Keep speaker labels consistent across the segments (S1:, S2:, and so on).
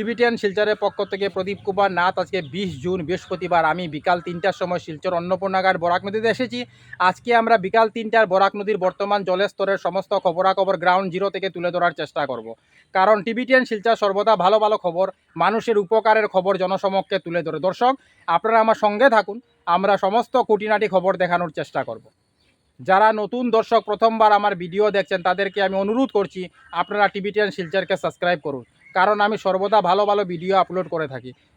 S1: Tibetan শিলচরের পক্ষ থেকে প্রদীপ কুমার নাথ আজকে বিশ জুন, বৃহস্পতিবার। আমি বিকাল তিনটার সময় শিলচর অন্নপূর্ণাগার বরাক নদীতে এসেছি। আজকে আমরা বিকাল তিনটার বরাক নদীর বর্তমান জলের স্তরের সমস্ত খবরাখবর গ্রাউন্ড জিরো থেকে তুলে ধরার চেষ্টা করব। কারণ টিবিটিয়ান শিলচর সর্বদা ভালো ভালো খবর, মানুষের উপকারের খবর জনসমক্ষে তুলে ধরে। দর্শক, আপনারা আমার সঙ্গে থাকুন, আমরা সমস্ত খুঁটিনাটি খবর দেখানোর চেষ্টা করব। যারা নতুন দর্শক, প্রথমবার আমার ভিডিও দেখছেন, তাদেরকে আমি অনুরোধ করছি, আপনারা টিবিটিয়ান শিলচরকে সাবস্ক্রাইব করুন। কারণ আমি সর্বদা ভালো ভালো ভিডিও আপলোড করে থাকি।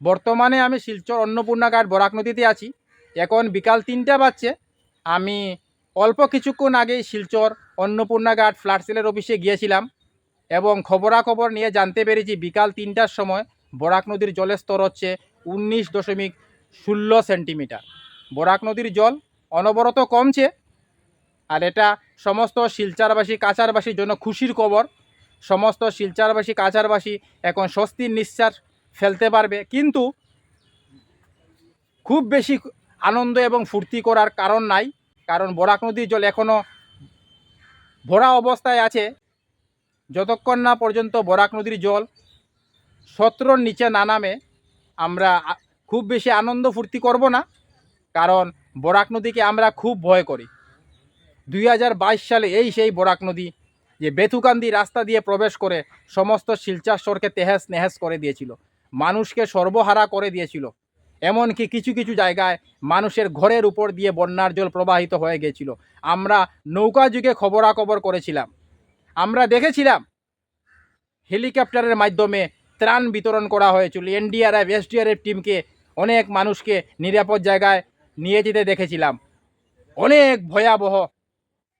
S1: বর্তমানে আমি শিলচর অন্নপূর্ণাঘাট বরাক নদীতে আছি। এখন বিকাল তিনটা বাজছে। আমি অল্প কিছুক্ষণ আগেই শিলচর অন্নপূর্ণাঘাট ফ্ল্যাট সেলের অফিসে গিয়েছিলাম এবং খবরাখবর নিয়ে জানতে পেরেছি বিকাল তিনটার সময় বরাক নদীর জলের স্তর হচ্ছে উনিশ দশমিক ষোলো সেন্টিমিটার। বরাক নদীর জল অনবরত কমছে আর এটা সমস্ত শিলচারবাসী কাছারবাসীর জন্য খুশির খবর। সমস্ত শিলচারবাসী কাছারবাসী এখন স্বস্তির নিঃশ্বাস ফেলতে পারবে। কিন্তু খুব বেশি আনন্দ এবং ফুর্তি করার কারণ নাই, কারণ বরাক নদীর জল এখনও ভরা অবস্থায় আছে। যতক্ষণ না পর্যন্ত বরাক নদীর জল সতেরোর নিচে না নামে, আমরা খুব বেশি আনন্দ ফুর্তি করব না, কারণ বরাক নদীকে আমরা খুব ভয় করি। দুই হাজার বাইশ সালে এই সেই বরাক নদী যে বেথুকান্দি রাস্তা দিয়ে প্রবেশ করে সমস্ত শিলচার শহরকে তেহেস নেহেস করে দিয়েছিল। মানুষকে সর্বহারা করে দিয়েছিল। এমনকি কিছু কিছু জায়গায় মানুষের ঘরের উপর দিয়ে বন্যার জল প্রবাহিত হয়ে গিয়েছিল। আমরা নৌকা যুগে খবরাখবর করেছিলাম। আমরা দেখেছিলাম হেলিকপ্টারের মাধ্যমে ত্রাণ বিতরণ করা হয়েছিল। এনডিআরএফ, এসডিআরএফ টিমকে অনেক মানুষকে নিরাপদ জায়গায় নিয়ে যেতে দেখেছিলাম। অনেক ভয়াবহ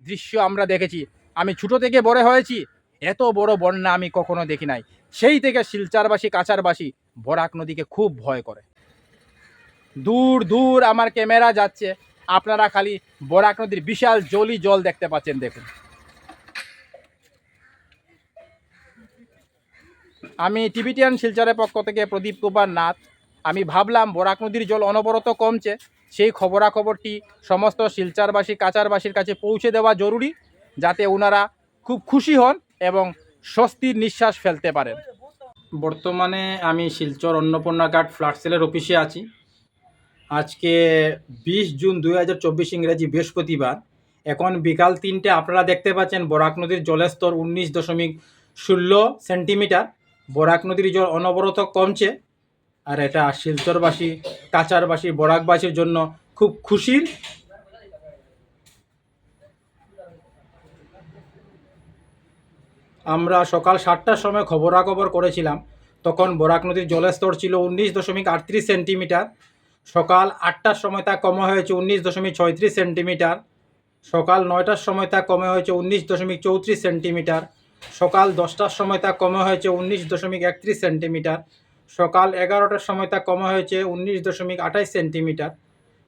S1: দৃশ্য আমরা দেখেছি। আমি ছোটো থেকে বড় হয়েছি। এত বড় বন্যা আমি কখনো দেখি নাই। সেই থেকে শিলচারবাসী, কাছারবাসী বরাক নদীকে খুব ভয় করে। দূর দূর আমার ক্যামেরা যাচ্ছে। আপনারা খালি বরাক নদীর বিশাল জলি জল দেখতে পাচ্ছেন, দেখুন। আমি টিবিটিয়ান শিলচরের পক্ষ থেকে প্রদীপ কুমার নাথ। আমি ভাবলাম বরাক নদীর জল অনবরত কমছে। সেই খবরাখবরটি সমস্ত শিলচারবাসী কাচারবাসীর কাছে পৌঁছে দেওয়া জরুরি, যাতে ওনারা খুব খুশি হন এবং স্বস্তির নিঃশ্বাস ফেলতে পারেন। বর্তমানে আমি শিলচর অন্নপূর্ণাঘাট ফ্ল্যাট সেলের অফিসে আছি। আজকে বিশ জুন দুই হাজার চব্বিশ ইংরেজি বৃহস্পতিবার। এখন বিকাল তিনটে আপনারা দেখতে পাচ্ছেন বরাক নদীর জলের স্তর উনিশ দশমিক ষোলো সেন্টিমিটার। বরাক নদীর জল অনবরত কমছে। আর এটা শিলচরবাসী কাচারবাসী বরাকবাসীর জন্য খুব খুশির আমরা সকাল সাতটার সময় খবরাখবর করেছিলাম। তখন বরাক নদীর জলের স্তর ছিল উনিশ দশমিক আটত্রিশ সেন্টিমিটার। সকাল আটটার সময় তা কমে হয়েছে উনিশ দশমিক ছয়ত্রিশ সেন্টিমিটার। সকাল নয়টার সময় তা কমে হয়েছে উনিশ দশমিক চৌত্রিশ সেন্টিমিটার। সকাল দশটার সময় তা কমে হয়েছে উনিশ দশমিক একত্রিশ সেন্টিমিটার। সকাল এগারোটার সময় তা কমে হয়েছে উনিশ দশমিক আঠাইশ সেন্টিমিটার।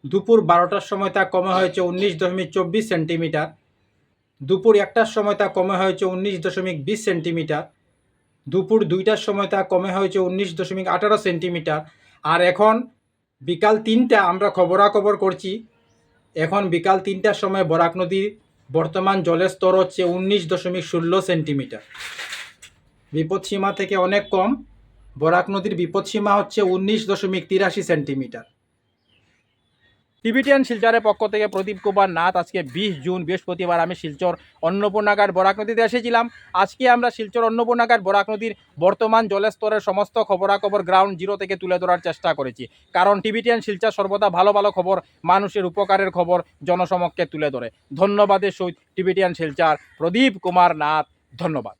S1: দুপুর বারোটার সময় তা কমে হয়েছে উনিশ দশমিক চব্বিশ সেন্টিমিটার। দুপুর একটার সময় তা কমে হয়েছে উনিশ দশমিক বিশ সেন্টিমিটার, দুপুর দুইটার সময় তা কমে হয়েছে উনিশ দশমিক আঠারো সেন্টিমিটার। আর এখন বিকাল তিনটা আমরা খবরাখবর করছি, এখন বিকাল তিনটার সময় বরাক নদীর বর্তমান জলের স্তর হচ্ছে উনিশ দশমিক ষোলো সেন্টিমিটার। বিপদসীমা থেকে অনেক কম, বরাক নদীর বিপদসীমা হচ্ছে উনিশ দশমিক তিরাশি সেন্টিমিটার। টিবিটিয়ান শিলচরের পক্ষ থেকে প্রদীপ কুমার নাথ, আজকে বিশ জুন, বৃহস্পতিবার আমি শিলচর অন্নপূর্ণাঘাট বরাক নদীতে এসেছিলাম। আজকে আমরা শিলচর অন্নপূর্ণাঘাট বরাক নদীর বর্তমান জলের স্তরের সমস্ত খবরাখবর গ্রাউন্ড জিরো থেকে তুলে ধরার চেষ্টা করেছি। কারণ টিবিটিয়ান শিলচর সর্বদা ভালো ভালো খবর, মানুষের উপকারের খবর জনসমক্ষে তুলে ধরে। ধন্যবাদের সহিত টিবিটিয়ান শিলচর, প্রদীপ কুমার নাথ, ধন্যবাদ।